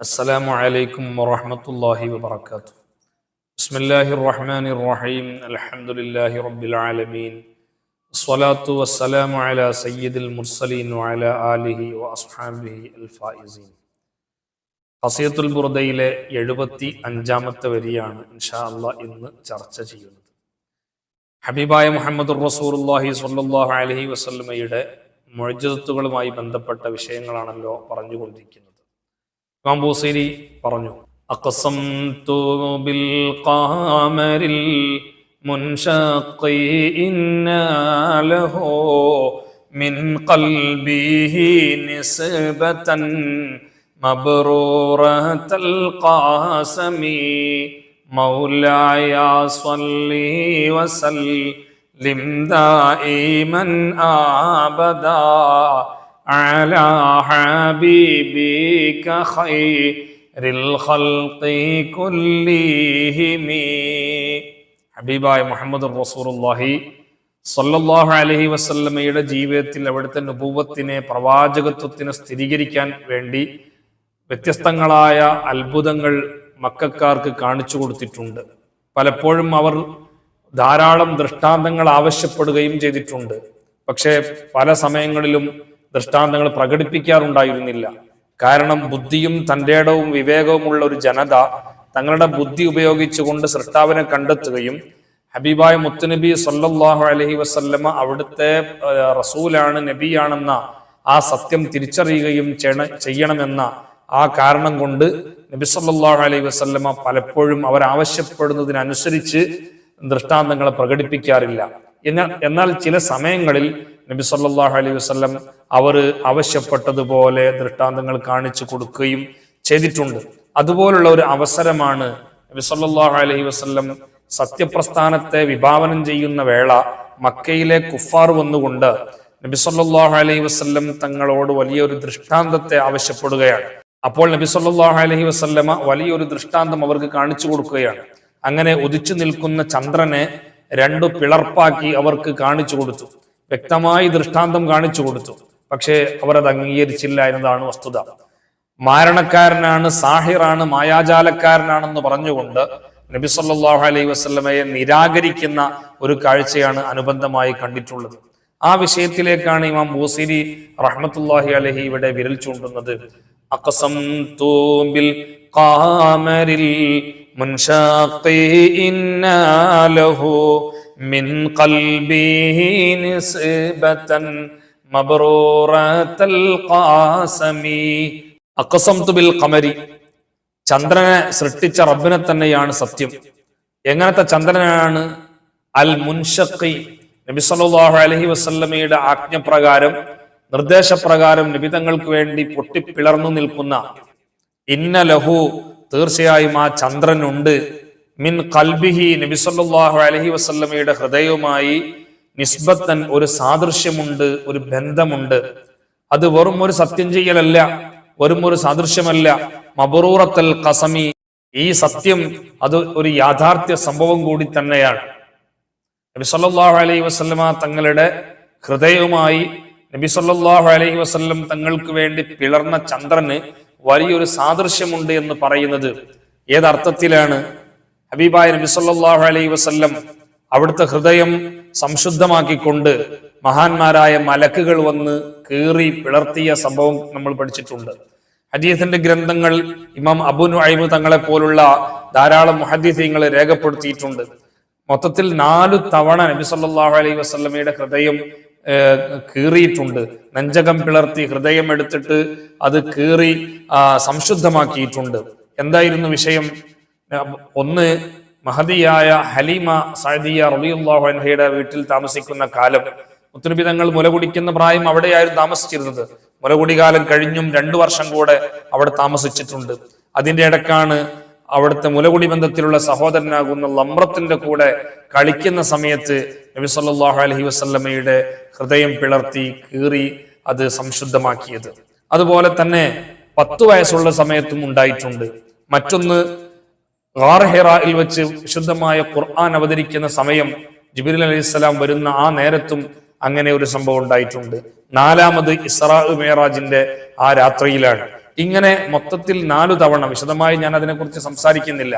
السلام عليكم ورحمة الله وبركاته بسم الله الرحمن الرحيم الحمد لله رب العالمين الصلاة والسلام على سيد المرسلين وعلى آله وأصحابه الفائزين ഹസിയത്തുൽ ബുർദയിലെ എഴുപത്തി അഞ്ചാമത്തെ വരിയാണ് ഇൻഷാ അള്ളാ ഇന്ന് ചർച്ച ചെയ്യുന്നത് ഹബീബായ മുഹമ്മദ് റസൂറുല്ലാഹി സ്വല്ലല്ലാഹു അലൈഹി വസല്ലമയുടെ മുഴജത്തുകളുമായി ബന്ധപ്പെട്ട വിഷയങ്ങളാണല്ലോ പറഞ്ഞുകൊണ്ടിരിക്കുന്നത് ഇമാം ബൂസൈരി പറഞ്ഞു അഖസംതു ബിൽ ഖാമരിൽ മുൻഷഖി ഇന്നാ ലഹു മിൻ ഖൽബിഹി നിസ്ബതൻ مبرورة القاسم مولاي صلي وسلم دائما أبدا على حبيبك خير الخلق كلهم ഹബീബായ മുഹമ്മദ് റസൂറുല്ലാഹി സല്ലല്ലാഹു അലൈഹി വസല്ലമയുടെ ജീവിതത്തിൽ അവിടുത്തെ നുപൂവത്തിനെ പ്രവാചകത്വത്തിനെ സ്ഥിരീകരിക്കാൻ വേണ്ടി വ്യത്യസ്തങ്ങളായ അത്ഭുതങ്ങൾ മക്കാർക്ക് കാണിച്ചു കൊടുത്തിട്ടുണ്ട് പലപ്പോഴും അവർ ധാരാളം ദൃഷ്ടാന്തങ്ങൾ ആവശ്യപ്പെടുകയും ചെയ്തിട്ടുണ്ട് പക്ഷേ പല സമയങ്ങളിലും ദൃഷ്ടാന്തങ്ങൾ പ്രകടിപ്പിക്കാറുണ്ടായിരുന്നില്ല. കാരണം ബുദ്ധിയും തന്റേടവും വിവേകവുമുള്ള ഒരു ജനത തങ്ങളുടെ ബുദ്ധി ഉപയോഗിച്ചുകൊണ്ട് സൃഷ്ടാവിനെ കണ്ടെത്തുകയും ഹബീബായ മുത്തുനബി സല്ലാഹു അലഹി വസല്ലമ അവിടുത്തെ റസൂലാണ് നബിയാണെന്ന ആ സത്യം തിരിച്ചറിയുകയും ചെയ്യണ- ചെയ്യണമെന്ന ആ കാരണം കൊണ്ട് നബി സല്ലാഹു അലൈഹി വസല്ലമ പലപ്പോഴും അവർ ആവശ്യപ്പെടുന്നതിനനുസരിച്ച് ദൃഷ്ടാന്തങ്ങളെ പ്രകടിപ്പിക്കാറില്ല. എന്നാൽ ചില സമയങ്ങളിൽ നബി സല്ലാഹു അലൈഹി വസ്ലം അവർ ആവശ്യപ്പെട്ടതുപോലെ ദൃഷ്ടാന്തങ്ങൾ കാണിച്ചു കൊടുക്കുകയും ചെയ്തിട്ടുണ്ട്. അതുപോലുള്ള ഒരു അവസരമാണ് നബി സല്ലാഹു അലൈഹി വസ്ലം സത്യപ്രസ്ഥാനത്തെ വിഭാവനം ചെയ്യുന്ന വേള മക്കയിലെ കുഫാർ വന്നുകൊണ്ട് നബി സല്ലാഹു അലൈഹി വസല്ലം തങ്ങളോട് വലിയൊരു ദൃഷ്ടാന്തത്തെ ആവശ്യപ്പെടുകയാണ്. അപ്പോൾ നബി സല്ലാഹു അലൈഹി വസല്ലമ വലിയൊരു ദൃഷ്ടാന്തം അവർക്ക് കാണിച്ചു കൊടുക്കുകയാണ്. അങ്ങനെ ഉദിച്ചു നിൽക്കുന്ന ചന്ദ്രനെ രണ്ടു പിളർപ്പാക്കി അവർക്ക് കാണിച്ചു കൊടുത്തു. വ്യക്തമായി ദൃഷ്ടാന്തം കാണിച്ചു കൊടുത്തു. പക്ഷേ അവർ അത് അംഗീകരിച്ചില്ല എന്നതാണ് വസ്തുത. മാരണക്കാരനാണ് സാഹിറാണ് മായാജാലക്കാരനാണെന്ന് പറഞ്ഞുകൊണ്ട് നബി സല്ലാഹു അലൈഹി വസ്ലമയെ നിരാകരിക്കുന്ന ഒരു കാഴ്ചയാണ് അനുബന്ധമായി കണ്ടിട്ടുള്ളത്. ആ വിഷയത്തിലേക്കാണ് ഇമാം ബൂസിരി റഹ്മത്തുല്ലാഹി അലഹി ഇവിടെ വിരൽ ചൂണ്ടുന്നത്. അക്കസം ബിൽ ഖാമരിൽ മുൻഷാഖി ഇന്നാ ലഹു قلبه نسبة مبرورة القاسم അക്കസംതു ബിൽ ഖമരി. ചന്ദ്രനെ സൃഷ്ടിച്ച റബ്ബിനെ തന്നെയാണ് സത്യം. എങ്ങനത്തെ ചന്ദ്രനാണ്? അൽ മുൻഷഖി. നബി സല്ലല്ലാഹു അലൈഹി വസല്ലമയുടെ ആജ്ഞപ്രകാരം നിർദ്ദേശപ്രകാരം നിബിതങ്ങൾക്ക് വേണ്ടി പൊട്ടിപ്പിളർന്നു നിൽക്കുന്ന. ഇന്ന ലഹു തീർച്ചയായും ആ ചന്ദ്രനുണ്ട്. മിൻ കൽബിഹി സല്ലല്ലാഹു അലൈഹി വസല്ലമയുടെ ഹൃദയവുമായി നിസ്ബത്തൻ ഒരു സാദൃശ്യമുണ്ട് ഒരു ബന്ധമുണ്ട്. അത് വെറും ഒരു സത്യം ചെയ്യലല്ല വെറും ഒരു സാദൃശ്യമല്ല. മബറൂറത്തൽ കസമി ഈ സത്യം അത് ഒരു യാഥാർത്ഥ്യ സംഭവം കൂടി തന്നെയാണ്. നബി സല്ലല്ലാഹു അലൈഹി വസല്ലമ തങ്ങളുടെ ഹൃദയവുമായി നബി സല്ലല്ലാഹു അലൈഹി വസല്ലം തങ്ങൾക്ക് വേണ്ടി പിളർന്ന ചന്ദ്രന് വലിയൊരു സാദൃശ്യമുണ്ട് എന്ന് പറയുന്നത് ഏതർത്ഥത്തിലാണ്? ഹബീബായ നബി സല്ലല്ലാഹു അലൈഹി വസല്ലം അവിടുത്തെ ഹൃദയം സംശുദ്ധമാക്കിക്കൊണ്ട് മഹാന്മാരായ മലക്കുകൾ വന്ന് കീറി പിളർത്തിയ സംഭവം നമ്മൾ പഠിച്ചിട്ടുണ്ട്. ഹദീസിന്റെ ഗ്രന്ഥങ്ങൾ ഇമാം അബു നുഐബ് തങ്ങളെ പോലുള്ള ധാരാളം മുഹദീസീങ്ങൾ രേഖപ്പെടുത്തിയിട്ടുണ്ട്. മൊത്തത്തിൽ നാലു തവണ നബി സല്ലല്ലാഹു അലൈഹി വസല്ലമയുടെ ഹൃദയം കീറിയിട്ടുണ്ട്. നെഞ്ചകം പിളർത്തി ഹൃദയം എടുത്തിട്ട് അത് കീറി സംശുദ്ധമാക്കിയിട്ടുണ്ട്. എന്തായിരുന്നു വിഷയം? ഒന്ന് മഹദിയായ ഹലീമ സഅദിയ റളിയല്ലാഹു അൻഹയുടെ വീട്ടിൽ താമസിക്കുന്ന കാലം. മുത്തുനബി തങ്ങൾ മുലകുടിക്കുന്ന പ്രായം അവിടെയായിരുന്നു താമസിച്ചിരുന്നത്. മുലകുടി കാലം കഴിഞ്ഞും രണ്ടു വർഷം കൂടെ അവിടെ താമസിച്ചിട്ടുണ്ട്. അതിന്റെ ഇടക്കാണ് അവിടുത്തെ മുലകുടി ബന്ധത്തിലുള്ള സഹോദരനാകുന്ന ലമ്രത്തിന്റെ കൂടെ കളിക്കുന്ന സമയത്ത് നബി സല്ലാഹു അലഹി വസല്ലമയുടെ ഹൃദയം പിളർത്തി കീറി അത് സംശുദ്ധമാക്കിയത്. അതുപോലെ തന്നെ പത്തു വയസ്സുള്ള സമയത്തും ഉണ്ടായിട്ടുണ്ട്. മറ്റൊന്ന് ഗാർ ഹിറായിൽ വെച്ച് വിശുദ്ധമായ ഖുർആൻ അവതരിക്കുന്ന സമയം ജിബ്രീൽ അലൈഹിസ്സലാം വരുന്ന ആ നേരത്തും അങ്ങനെ ഒരു സംഭവം ഉണ്ടായിട്ടുണ്ട്. നാലാമത് ഇസ്രാ മേറാജിന്റെ ആ രാത്രിയിലാണ്. ഇങ്ങനെ മൊത്തത്തിൽ നാലു തവണ വിശദമായി ഞാൻ അതിനെക്കുറിച്ച് സംസാരിക്കുന്നില്ല.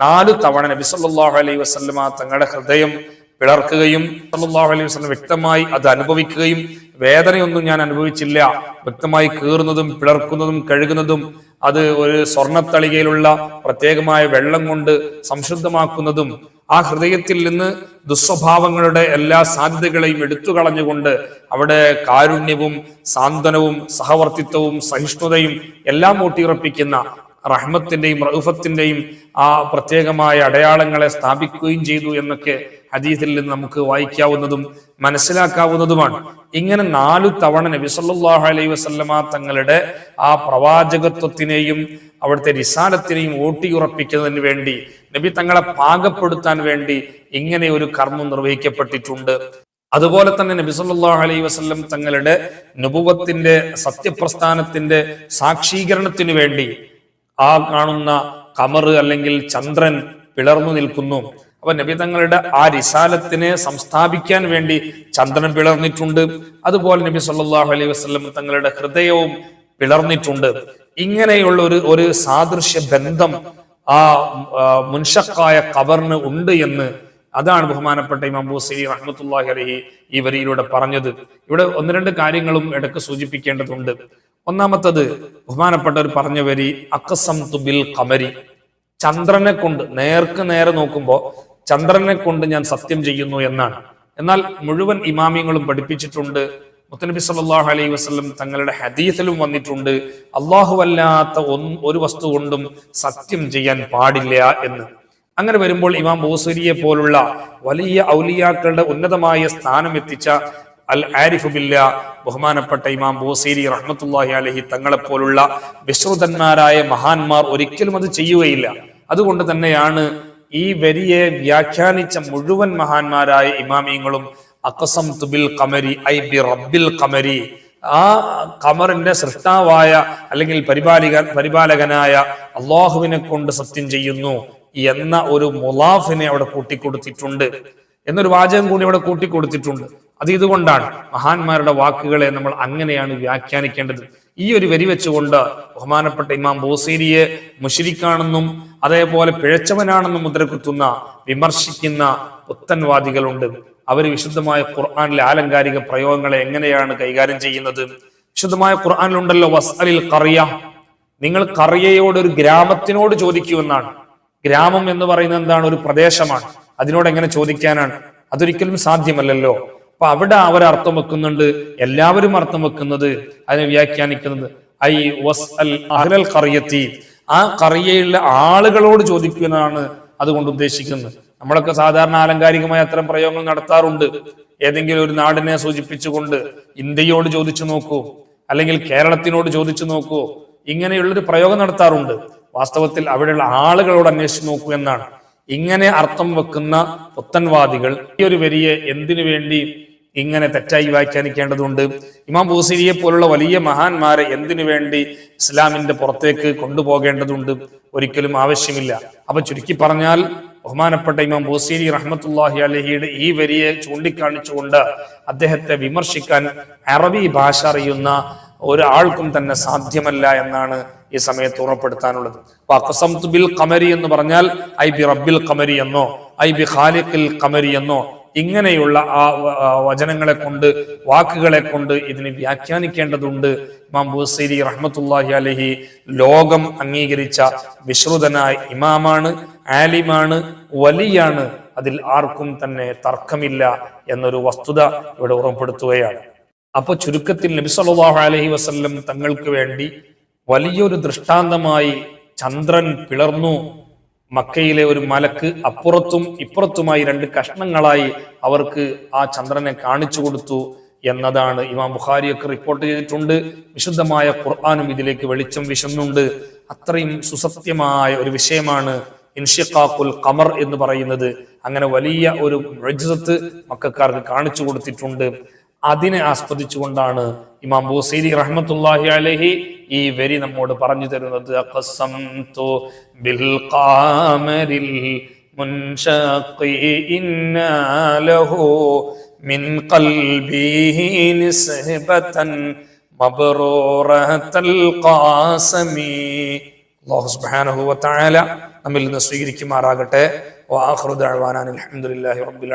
നാലു തവണ നബി സല്ലല്ലാഹു അലൈഹി വസല്ലമ തങ്ങളുടെ ഹൃദയം പിളർക്കുകയും സല്ലല്ലാഹു അലൈഹി വസല്ലം വ്യക്തമായി അത് അനുഭവിക്കുകയും വേദനയൊന്നും ഞാൻ അനുഭവിച്ചില്ല. വ്യക്തമായി കീറുന്നതും പിളർക്കുന്നതും കഴുകുന്നതും അത് ഒരു സ്വർണത്തളികയിലുള്ള പ്രത്യേകമായ വെള്ളം കൊണ്ട് സംശുദ്ധമാക്കുന്നതും ആ ഹൃദയത്തിൽ നിന്ന് ദുസ്വഭാവങ്ങളുടെ എല്ലാ സാധ്യതകളെയും എടുത്തു കളഞ്ഞുകൊണ്ട് അവിടെ കാരുണ്യവും സാന്ത്വനവും സഹവർത്തിത്വവും സഹിഷ്ണുതയും എല്ലാം ഊട്ടിയുറപ്പിക്കുന്ന റഹ്മത്തിന്റെയും റഹുഫത്തിന്റെയും ആ പ്രത്യേകമായ അടയാളങ്ങളെ സ്ഥാപിക്കുകയും ചെയ്തു എന്നൊക്കെ ഹദീസിൽ നിന്ന് നമുക്ക് വായിക്കാവുന്നതും മനസ്സിലാക്കാവുന്നതുമാണ്. ഇങ്ങനെ നാലു തവണ നബി സല്ലല്ലാഹു അലൈഹി വസല്ലമ തങ്ങളുടെ ആ പ്രവാചകത്വത്തിനെയും അവിടുത്തെ റിസാലത്തിനെയും ഊട്ടിയുറപ്പിക്കുന്നതിന് വേണ്ടി നബി തങ്ങളെ പാകപ്പെടുത്താൻ വേണ്ടി ഇങ്ങനെ ഒരു കർമ്മം നിർവഹിക്കപ്പെട്ടിട്ടുണ്ട്. അതുപോലെ തന്നെ നബി സല്ലല്ലാഹു അലൈഹി വസല്ലം തങ്ങളുടെ നുപുവത്തിന്റെ സത്യപ്രസ്ഥാനത്തിന്റെ സാക്ഷീകരണത്തിനു വേണ്ടി ആ കാണുന്ന കമർ അല്ലെങ്കിൽ ചന്ദ്രൻ പിളർന്നു നിൽക്കുന്നു. അപ്പൊ നബി തങ്ങളുടെ ആ റിസാലത്തിനെ സംസ്ഥാപിക്കാൻ വേണ്ടി ചന്ദ്രൻ പിളർന്നിട്ടുണ്ട്. അതുപോലെ നബി സല്ലാഹു അലൈഹി വസ്ലം തങ്ങളുടെ ഹൃദയവും പിളർന്നിട്ടുണ്ട്. ഇങ്ങനെയുള്ള ഒരു ഒരു സാദൃശ്യ ബന്ധം ആ മുൻഷക്കായ കബറിന് ഉണ്ട് എന്ന് അതാണ് ബഹുമാനപ്പെട്ട ഇമാം ബൂസരി റഹ്മത്തുള്ളാഹി അലൈഹി ഈ വരിയിലൂടെ പറഞ്ഞത്. ഇവിടെ ഒന്ന് രണ്ട് കാര്യങ്ങളും ഇടയ്ക്ക് സൂചിപ്പിക്കേണ്ടതുണ്ട്. ഒന്നാമത്തത് ബഹുമാനപ്പെട്ടവർ പറഞ്ഞ വരി അക്കസം തുബിൽ കമരി ചന്ദ്രനെ കൊണ്ട് നേർക്ക് നേരെ നോക്കുമ്പോ ചന്ദ്രനെ കൊണ്ട് ഞാൻ സത്യം ചെയ്യുന്നു എന്നാണ്. എന്നാൽ മുഴുവൻ ഇമാമിയങ്ങളും പഠിപ്പിച്ചിട്ടുണ്ട്. മുത്തനബി സല്ലല്ലാഹു അലൈഹി വസ്ലം തങ്ങളുടെ ഹദീസിലും വന്നിട്ടുണ്ട് അള്ളാഹു അല്ലാത്ത ഒരു വസ്തു കൊണ്ടും സത്യം ചെയ്യാൻ പാടില്ല എന്ന്. അങ്ങനെ വരുമ്പോൾ ഇമാം ബോസരിയെ പോലുള്ള വലിയ ഔലിയാക്കളുടെ ഉന്നതമായ സ്ഥാനം എത്തിച്ച അൽ ആരിഫ് ബില്ല ബഹുമാനപ്പെട്ട ഇമാം ബോസേരി റഹ്മത്തുല്ലാഹി അലഹി തങ്ങളെ പോലുള്ള വിശ്രുതന്മാരായ മഹാന്മാർ ഒരിക്കലും അത് ചെയ്യുകയില്ല. അതുകൊണ്ട് തന്നെയാണ് ഈ വരിയെ വ്യാഖ്യാനിച്ച മുഴുവൻ മഹാന്മാരായ ഇമാമിയങ്ങളും അക്കസം തുബിൽ കമരി ഐ ബി റബ്ബിൽ കമരി ആ കമറിന്റെ സൃഷ്ടാവായ അല്ലെങ്കിൽ പരിപാലിക പരിപാലകനായ അള്ളാഹുവിനെ കൊണ്ട് സത്യം ചെയ്യുന്നു എന്ന ഒരു മുലാഫിനെ അവിടെ കൂട്ടിക്കൊടുത്തിട്ടുണ്ട്. എന്നൊരു വാചകം കൂടി അവിടെ കൂട്ടിക്കൊടുത്തിട്ടുണ്ട്. അത് ഇതുകൊണ്ടാണ് മഹാന്മാരുടെ വാക്കുകളെ നമ്മൾ അങ്ങനെയാണ് വ്യാഖ്യാനിക്കേണ്ടത്. ഈ ഒരു വരി വെച്ചുകൊണ്ട് ബഹുമാനപ്പെട്ട ഇമാം ബോസേരിയെ മുഷിരിക്കാണെന്നും അതേപോലെ പിഴച്ചവനാണെന്ന് മുദ്രകുത്തുന്ന വിമർശിക്കുന്ന പുത്തൻവാദികളുണ്ട്. അവർ വിശുദ്ധമായ ഖുർആാനിലെ ആലങ്കാരിക പ്രയോഗങ്ങളെ എങ്ങനെയാണ് കൈകാര്യം ചെയ്യുന്നത്? വിശുദ്ധമായ ഖുർആാനിലുണ്ടല്ലോ വസ്അലിൽ കറിയ നിങ്ങൾ കറിയയോട് ഒരു ഗ്രാമത്തിനോട് ചോദിക്കുമെന്നാണ്. ഗ്രാമം എന്ന് പറയുന്നത് എന്താണ്? ഒരു പ്രദേശമാണ്. അതിനോട് എങ്ങനെ ചോദിക്കാനാണ്? അതൊരിക്കലും സാധ്യമല്ലല്ലോ. അപ്പൊ അവിടെ അവർ അർത്ഥം വെക്കുന്നുണ്ട് എല്ലാവരും അർത്ഥം വെക്കുന്നത് അതിനെ വ്യാഖ്യാനിക്കുന്നത് ഐ വസ് അൽ അഹ്ലൽ കറിയത്തി ആ കറിയയിലെ ആളുകളോട് ചോദിക്കുന്നതാണ് അതുകൊണ്ട് ഉദ്ദേശിക്കുന്നത്. നമ്മളൊക്കെ സാധാരണ ആലങ്കാരികമായ അത്തരം പ്രയോഗങ്ങൾ നടത്താറുണ്ട്. ഏതെങ്കിലും ഒരു നാടിനെ സൂചിപ്പിച്ചുകൊണ്ട് ഇന്ത്യയോട് ചോദിച്ചു നോക്കൂ അല്ലെങ്കിൽ കേരളത്തിനോട് ചോദിച്ചു നോക്കൂ ഇങ്ങനെയുള്ളൊരു പ്രയോഗം നടത്താറുണ്ട്. വാസ്തവത്തിൽ അവിടെയുള്ള ആളുകളോട് അന്വേഷിച്ചു നോക്കൂ എന്നാണ്. ഇങ്ങനെ അർത്ഥം വെക്കുന്ന പുത്തൻവാദികൾ ഈ ഒരു വരിയെ എന്തിനു വേണ്ടി ഇങ്ങനെ തെറ്റായി വ്യാഖ്യാനിക്കേണ്ടതുണ്ട്. ഇമാം ബൂസിരിയെ പോലുള്ള വലിയ മഹാന്മാരെ എന്തിനു വേണ്ടി ഇസ്ലാമിന്റെ പുറത്തേക്ക് കൊണ്ടുപോകേണ്ടതുണ്ട്? ഒരിക്കലും ആവശ്യമില്ല. അപ്പൊ ചുരുക്കി പറഞ്ഞാൽ ബഹുമാനപ്പെട്ട ഇമാം ബൂസീരി റഹ്മത്തുല്ലാഹി അലഹിയുടെ ഈ വരിയെ ചൂണ്ടിക്കാണിച്ചുകൊണ്ട് അദ്ദേഹത്തെ വിമർശിക്കാൻ അറബി ഭാഷ അറിയുന്ന ഒരാൾക്കും തന്നെ സാധ്യമല്ല എന്നാണ് ഈ സമയത്ത് ഉറപ്പെടുത്താനുള്ളത് ബിൽ കമരി എന്ന് പറഞ്ഞാൽ ഐ ബി റബ്ബിൽ കമരി എന്നോ ഐ ബി ഖാലിഖിൽ കമരി എന്നോ ഇങ്ങനെയുള്ള ആ വചനങ്ങളെ കൊണ്ട് വാക്കുകളെ കൊണ്ട് ഇതിനെ വ്യാഖ്യാനിക്കേണ്ടതുണ്ട്. ഇമാം ബുസൈരി റഹ്മത്തുല്ലാഹി അലഹി ലോകം അംഗീകരിച്ച വിശ്രുതനായ ഇമാമാണ് ആലിമാണ് വലിയാണ്. അതിൽ ആർക്കും തന്നെ തർക്കമില്ല എന്നൊരു വസ്തുത ഇവിടെ ഉറപ്പെടുത്തുകയാണ് അപ്പൊ ചുരുക്കത്തിൽ നബി സല്ലല്ലാഹു അലൈഹി വസല്ലം തങ്ങൾക്ക് വേണ്ടി വലിയൊരു ദൃഷ്ടാന്തമായി ചന്ദ്രൻ പിളർന്നു. മക്കയിലെ ഒരു മലക്ക് അപ്പുറത്തും ഇപ്പുറത്തുമായി രണ്ട് കഷ്ണങ്ങളായി അവർക്ക് ആ ചന്ദ്രനെ കാണിച്ചു കൊടുത്തു എന്നതാണ് ഇമാം ബുഖാരിയൊക്കെ റിപ്പോർട്ട് ചെയ്തിട്ടുണ്ട്. വിശുദ്ധമായ ഖുർആാനും ഇതിലേക്ക് വെളിച്ചം വിശന്നുണ്ട്. അത്രയും സുസത്യമായ ഒരു വിഷയമാണ് ഇൻഷിഖാഖുൽ ഖമർ എന്ന് പറയുന്നത്. അങ്ങനെ വലിയ ഒരു മുഅ്ജിസത്ത് മക്കാർക്ക് കാണിച്ചു കൊടുത്തിട്ടുണ്ട്. അതിനെ ആസ്പദിച്ചുകൊണ്ടാണ് ഇമാം ബൂസൈരി റഹ്മത്തുല്ലാഹി അലഹി ഈ വരി നമ്മോട് പറഞ്ഞു തരുന്നത്. നമ്മിൽ നിന്ന് സ്വീകരിക്കുമാറാകട്ടെ. വാഹൃദ് അഹ്വാനാൻ അലഹമുല്ലാഹി റബ്ബിൽ